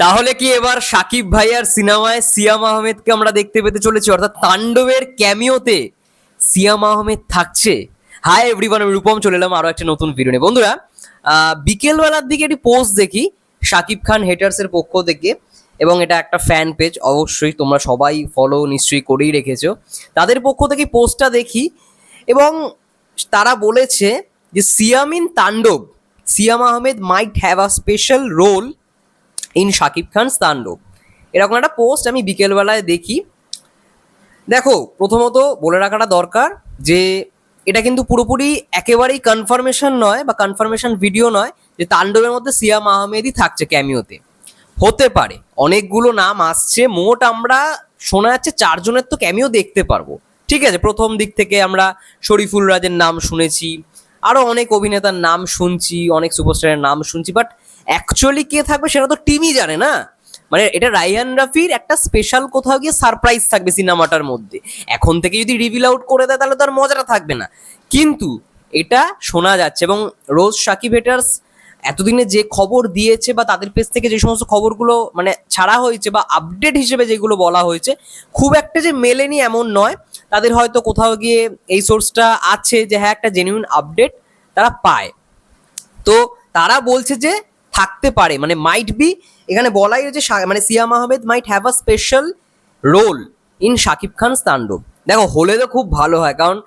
তাহলে কি এবার সাকিব ভাইয়ার সিনেমায় সিয়াম আহমেদকে আমরা দেখতে পেতে চলেছি? অর্থাৎ তাণ্ডবের ক্যামিওতে সিয়াম আহমেদ থাকছে। হাই এভরিওয়ান আমি রূপম, চলে এলাম আরও একটা নতুন ভিডিও নিয়ে। বন্ধুরা বিকেলবেলার দিকে একটি পোস্ট দেখি, সাকিব খান হেটার্সের পক্ষ থেকে, এবং এটা একটা ফ্যান পেজ অবশ্যই তোমরা সবাই ফলো নিশ্চয়ই করেই রেখেছো। তাদের পক্ষ থেকে পোস্টটা দেখি, এবং তারা বলেছে যে Siam in Taandob, Siam Ahmed might have a special role in Shakib Khan Taandob এরকম একটা পোস্ট আমি বিকেলবেলায় দেখি। দেখো, প্রথমত বলে রাখাটা দরকার যে, এটা কিন্তু পুরোপুরি একেবারেই কনফার্মেশন নয় বা কনফার্মেশন ভিডিও নয় যে তাণ্ডবের মধ্যে সিয়াম আহমেদই থাকছে ক্যামিওতে হতে পারে, অনেকগুলো নাম আসছে, মোট আমরা শোনা যাচ্ছে চারজনের তো ক্যামিও দেখতে পারব। ঠিক আছে, প্রথম দিক থেকে আমরা শরীফুল রাজের নাম শুনেছি আরও অনেক অভিনেতার নাম শুনছি, অনেক সুপারস্টারের নাম শুনছি বাট অ্যাকচুয়ালি কে থাকবে সেটা তো টিমই জানে না। মানে এটা রাইহান রাফির একটা স্পেশাল কোথাও গিয়ে সারপ্রাইজ থাকবে সিনেমাটার মধ্যে। এখন থেকে যদি রিভিল আউট করে দেয়, তাহলে তো আর মজাটা থাকবে না। কিন্তু এটা শোনা যাচ্ছে এবং রোজ সাকিব হেটার্স এতদিনে যে খবর দিয়েছে বা তাদের পেজ থেকে যে সমস্ত খবরগুলো মানে ছাড়া হয়েছে বা আপডেট হিসেবে যেগুলো বলা হয়েছে, খুব একটা যে মেলেনি এমন নয়। তাদের হয়তো কোথাও গিয়ে এই সোর্সটা আছে যে হ্যাঁ একটা জেনুইন আপডেট তারা পায়। তো তারা বলছে যে থাকতে পারে মানে মাইট বি এখানে বলাই রয়েছে শা- মানে Siam Ahmed might have a special role in Shakib Khan Taandob. দেখো, হলে তো খুব ভালো হয়, কারণ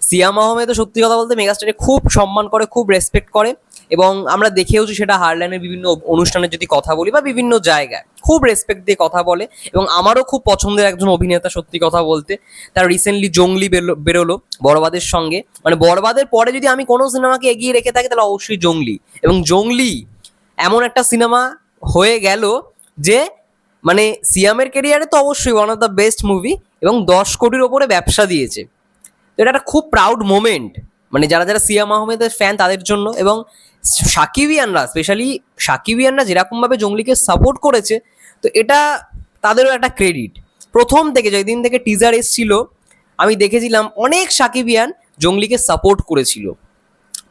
সিয়াম আহমেদ সত্যি কথা বলতে মেগাস্টারে খুব সম্মান করে, খুব রেসপেক্ট করে এবং আমরা দেখেওছি সেটা হারল্যান্ডের বিভিন্ন অনুষ্ঠানে যদি কথা বলি বা বিভিন্ন জায়গায়। খুব রেসপেক্ট দিয়ে কথা বলে এবং আমারও খুব পছন্দের একজন অভিনেতা সত্যি কথা বলতে। তার রিসেন্টলি জঙ্গলি বেরো- বেরোলো বড়বাদের সঙ্গে। মানে বড়বাদের পরে যদি আমি কোনো সিনেমাকে এগিয়ে রেখে থাকি, তাহলে অবশ্যই জঙ্গলি। এবং জঙ্গলি এমন একটা সিনেমা হয়ে গেল যে মানে সিয়ামের ক্যারিয়ারে তো অবশ্যই one of the best movie এবং দশ কোটির ওপরে ব্যবসা দিয়েছে। তো এটা একটা খুব প্রাউড মোমেন্ট মানে যারা যারা সিয়াম আহমেদের ফ্যান তাদের জন্য এবং সাকিবিয়ানরা স্পেশালি সাকিবিয়ানরা যেরকমভাবে জঙ্গলিকে সাপোর্ট করেছে, তো এটা তাদেরও একটা ক্রেডিট প্রথম থেকে যেদিন থেকে টিজার এসছিল, আমি দেখেছিলাম অনেক সাকিবিয়ান জঙ্গলিকে সাপোর্ট করেছিল।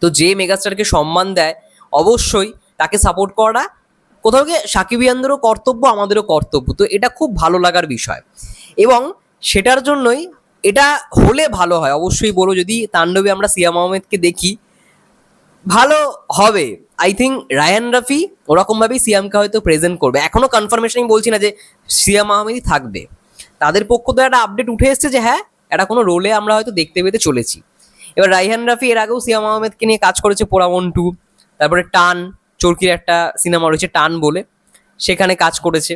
তো যে মেগাস্টারকে সম্মান দেয়, অবশ্যই তাকে সাপোর্ট করা কোথাও গিয়ে সাকিবিয়ানদেরও কর্তব্য, আমাদেরও কর্তব্য। তো এটা খুব ভালো লাগার বিষয়। এবং সেটার জন্যই এটা হলে ভালো হয়। অবশ্যই বলো, যদি তাণ্ডবে আমরা সিয়াম আহমেদকে দেখি, ভালো হবে। আই থিঙ্ক রায়ান রাফি ওরকমভাবেই সিয়ামকে হয়তো প্রেজেন্ট করবে। এখনও কনফার্মেশন আমি বলছি না যে সিয়াম আহমেদই থাকবে। তাদের পক্ষ থেকে একটা আপডেট উঠে এসেছে যে হ্যাঁ এটা কোনো রোলে আমরা হয়তো দেখতে পেতে চলেছি। এবার রাইহান রাফি এর আগেও সিয়াম আহমেদকে নিয়ে কাজ করেছে পোড়ামন টু তারপরে টান চরকির একটা সিনেমা রয়েছে, টান বলে, সেখানে কাজ করেছে।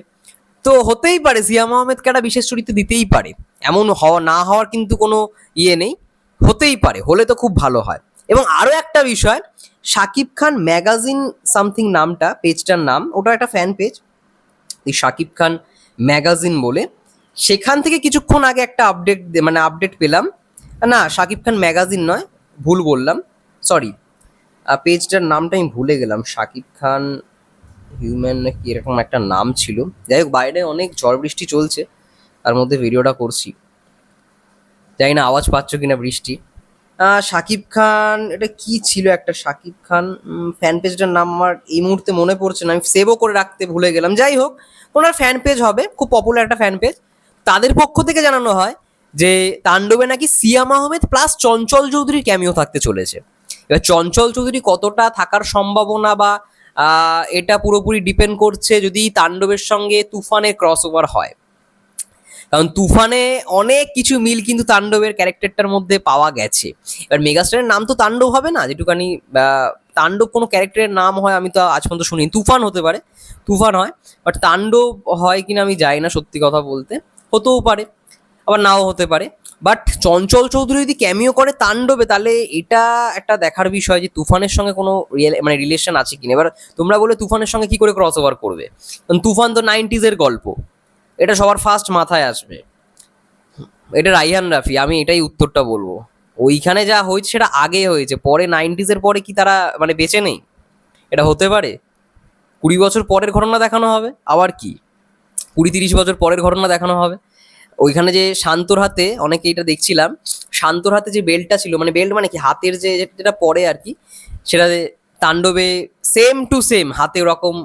তো হতেই পারে সিয়াম আহমেদকে একটা বিশেষ চরিত্র দিতেই পারে। এমন হওয়া, না হওয়ার কিন্তু কোনো ইয়ে নেই। হতেই পারে, হলে তো খুব ভালো হয়। এবং আরও একটা বিষয়, শাকিব খান ম্যাগাজিন সামথিং নামটা, পেজটার নাম, ওটা একটা ফ্যান পেজ এই শাকিব খান ম্যাগাজিন বলে। সেখান থেকে কিছুক্ষণ আগে একটা আপডেট মানে আপডেট পেলাম। না, শাকিব খান ম্যাগাজিন নয়, ভুল বললাম সরি পেজটার নামটা আমি ভুলে গেলাম। শাকিব খান হিউম্যান নাকি এরকম একটা নাম ছিল। যাই হোক, বাইরে অনেক ঝড় বৃষ্টি চলছে, তার মধ্যে ভিডিওটা করছি। জানি না, আওয়াজ পাচ্ছ কিনা বৃষ্টি। শাকিব খান, এটা কি ছিল একটা? শাকিব খান ফ্যান পেজটার নাম আমার এই মুহূর্তে মনে পড়ছে না। আমি সেভও করে রাখতে ভুলে গেলাম। যাই হোক, ওনার ফ্যান পেজ হবে, খুব পপুলার একটা ফ্যান পেজ তাদের পক্ষ থেকে জানানো হয় যে, তাণ্ডবে নাকি সিয়াম আহমেদ প্লাস চঞ্চল চৌধুরীর ক্যামিও থাকতে চলেছে। এবার চঞ্চল চৌধুরী কতটা থাকার সম্ভাবনা বা এটা পুরোপুরি ডিপেন্ড করছে যদি তাণ্ডবের সঙ্গে তুফানের ক্রস ওভার হয়? কারণ তুফানে অনেক কিছু মিল কিন্তু তাণ্ডবের ক্যারেক্টারটার মধ্যে পাওয়া গেছে। এবার মেগাস্টারের নাম তো তাণ্ডব হবে না? যেটুকানি তাণ্ডব কোনো ক্যারেক্টারের নাম হয় আমি তো আজ পর্যন্ত শুনি তুফান হতে পারে, তুফান হয় বাট তাণ্ডব হয় কিনা আমি যাই না সত্যি কথা বলতে। হতেও পারে, আবার নাও হতে পারে। বাট চঞ্চল চৌধুরী যদি ক্যামিও করে তাণ্ডবে, তাহলে এটা একটা দেখার বিষয় যে তুফানের সঙ্গে কোনো রিয়েল মানে রিলেশন আছে কিনা। এবার তোমরা বলে তুফানের সঙ্গে কি করে ক্রস ওভার করবে? কারণ তুফান তো নাইনটিজের গল্প। এটা সবার ফার্স্ট মাথায় আসবে। এটা রাইহান রাফি, আমি এটাই উত্তরটা বলব। ওইখানে যা হয়েছে সেটা আগে হয়েছে। পরে নাইনটিজের পরে কি তারা মানে বেঁচে নেই? এটা হতে পারে। কুড়ি বছর পরের ঘটনা দেখানো হবে। আবার কি? কুড়ি তিরিশ বছর পরের ঘটনা দেখানো হবে। ওইখানে যে শান্তর হাতে অনেকে এটা দেখছিলাম, শান্তর হাতে যে বেল্টটা ছিল মানে বেল্ট মানে কি, হাতের যে যেটা পরে আর কি, সেটা তাণ্ডবে সেম টু সেম হাতে ওরকম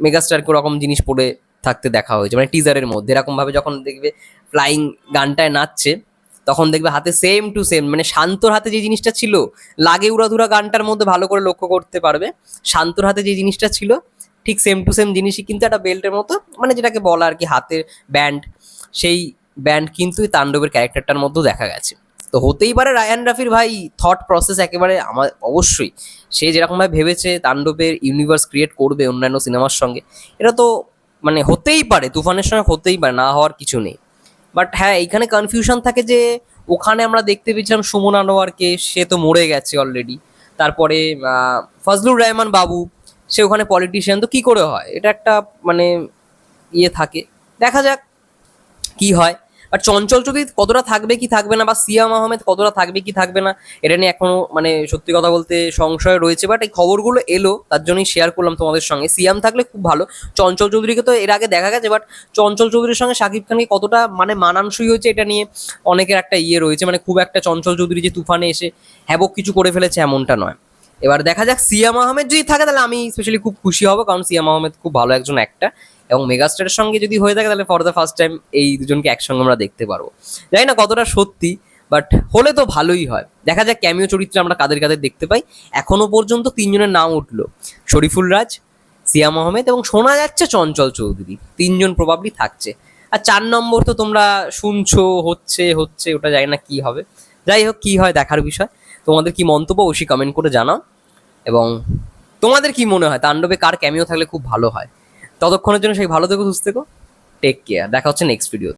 মেগাস্টারকে ওরকম জিনিস পরে থাকতে দেখা হয়েছে মানে টিজারের মধ্যে। এরকমভাবে যখন দেখবে ফ্লাইং গানটায় নাচছে, তখন দেখবে হাতে সেম টু সেম মানে শান্তর হাতে যে জিনিসটা ছিল, লাগে উড়াধুরা গানটার মধ্যে ভালো করে লক্ষ্য করতে পারবে। শান্তর হাতে যে জিনিসটা ছিল, ঠিক সেম টু সেম জিনিসই কিন্তু একটা বেল্টের মতো মানে যেটাকে বলা আর কি, হাতের ব্যান্ড সেই ব্যান্ড কিন্তু তাণ্ডবের ক্যারেক্টারটার মধ্যেও দেখা গেছে। তো হতেই পারে রায়ান রাফির ভাই থট প্রসেস একেবারে আমার অবশ্যই। সে যেরকমভাবে ভেবেছে তাণ্ডবের ইউনিভার্স ক্রিয়েট করবে অন্যান্য সিনেমার সঙ্গে, এটা তো মানে হতেই পারে, তুফানের সঙ্গে হতেই পারে, না হওয়ার কিছু নেই। বাট হ্যাঁ এইখানে কনফিউশন থাকে যে ওখানে আমরা দেখতে পেয়েছিলাম সুমন আনোয়ারকে, সে তো মরে গেছে অলরেডি তারপরে ফজলুর রহমান বাবু, সে ওখানে পলিটিশিয়ান তো কি করে হয়? এটা একটা মানে ইয়ে থাকে। দেখা যাক। কি হয়? আর চঞ্চল চৌধুরী কতটা থাকবে কি থাকবে না বা সিয়াম আহমেদ কতটা থাকবে কি থাকবে না, এটা নিয়ে এখনও মানে সত্যি কথা বলতে সংশয় রয়েছে বাট এই খবরগুলো এলো, তার জন্যই শেয়ার করলাম তোমাদের সঙ্গে। সিয়াম থাকলে খুব ভালো, চঞ্চল চৌধুরীকে তো এর আগে দেখা গেছে বাট চঞ্চল চৌধুরীর সঙ্গে শাকিব খানকে কতটা মানে মানানসই হয়েছে, এটা নিয়ে অনেকের একটা ইয়ে রয়েছে মানে খুব একটা চঞ্চল চৌধুরী যে তুফানে এসে হ্যাবক কিছু করে ফেলেছে এমনটা নয়। এবার দেখা যাক সিয়াম আহমেদ যদি থাকে, তাহলে আমি স্পেশালি খুব খুশি হব, কারণ সিয়াম আহমেদ খুব ভালো একজন একটা এবং মেগাস্টারের সঙ্গে যদি হয়ে থাকে, তাহলে ফর দ্য ফার্স্ট টাইম এই দুজনকে একসঙ্গে আমরা দেখতে পারব। জানি না কতটা সত্যি বাট হলে তো ভালোই হয়। দেখা যাক ক্যামিও চরিত্রে আমরা কাদের কাদের দেখতে পাই। এখনও পর্যন্ত তিনজনের নাম উঠল। শরীফুল রাজ সিয়াম আহমেদ এবং শোনা যাচ্ছে চঞ্চল চৌধুরী। তিনজন প্রবাবলি থাকছে। আর চার নম্বর তো তোমরা শুনছো, হচ্ছে হচ্ছে, ওটা জানি না কি হবে। যাই হোক, কি হয় দেখার বিষয়। তোমাদের কি মন্তব্য অবশ্যই কমেন্ট করে জানাও। এবং তোমাদের কি মনে হয়, তাণ্ডবে কার ক্যামিও থাকলে খুব ভালো হয়? ততক্ষণের জন্য সেই ভালো থেকো সুস্থ থেকো। টেক কেয়ার দেখা হচ্ছে নেক্সট ভিডিও